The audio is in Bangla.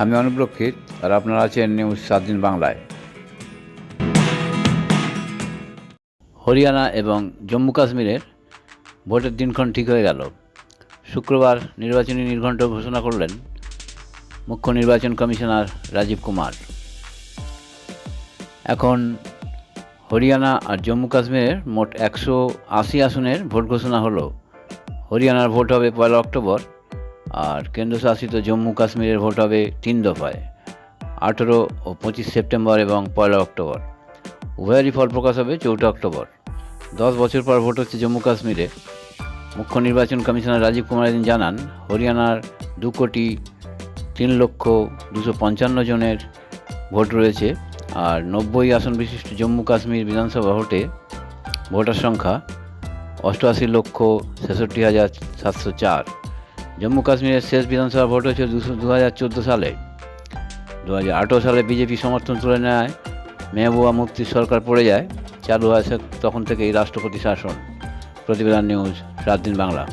আমি অনুপ্রক্ষিত আর আপনারা আছেন নিউজ সাত দিন বাংলায়। হরিয়ানা এবং জম্মু কাশ্মীরের ভোটের দিনক্ষণ ঠিক হয়ে গেল। শুক্রবার নির্বাচনী নির্ঘণ্ট ঘোষণা করলেন মুখ্য নির্বাচন কমিশনার রাজীব কুমার। এখন হরিয়ানা আর জম্মু কাশ্মীরের মোট একশো আশি আসনের ভোট ঘোষণা হলো। হরিয়ানার ভোট হবে পয়লা অক্টোবর। আর কেন্দ্রশাসিত জম্মু কাশ্মীরের ভোট হবে তিন দফায়, আঠেরো ও পঁচিশ সেপ্টেম্বর এবং পয়লা অক্টোবর। উভয়েরই ফল প্রকাশ হবে চৌঠা অক্টোবর। দশ বছর পর ভোট হচ্ছে জম্মু কাশ্মীরে। মুখ্য নির্বাচন কমিশনার রাজীব কুমার এদিন জানান, হরিয়ানার দু কোটি তিন লক্ষ দুশো পঞ্চান্ন জনের ভোট রয়েছে আর নব্বই আসন বিশিষ্ট জম্মু কাশ্মীর বিধানসভা ভোটে ভোটার সংখ্যা অষ্টআশি লক্ষ ছেষট্টি হাজার সাতশো চার। জম্মু কাশ্মীরের শেষ বিধানসভা ভোট হয়েছে দুশো দু হাজার চোদ্দ সালে। দু হাজার আঠেরো সালে বিজেপি সমর্থন তুলে নেয়, মেহবুবা মুক্তির সরকার পড়ে যায় চালু হয়েছে তখন থেকে এই রাষ্ট্রপতি শাসন। প্রতিবেদন নিউজ, সাত দিন বাংলা।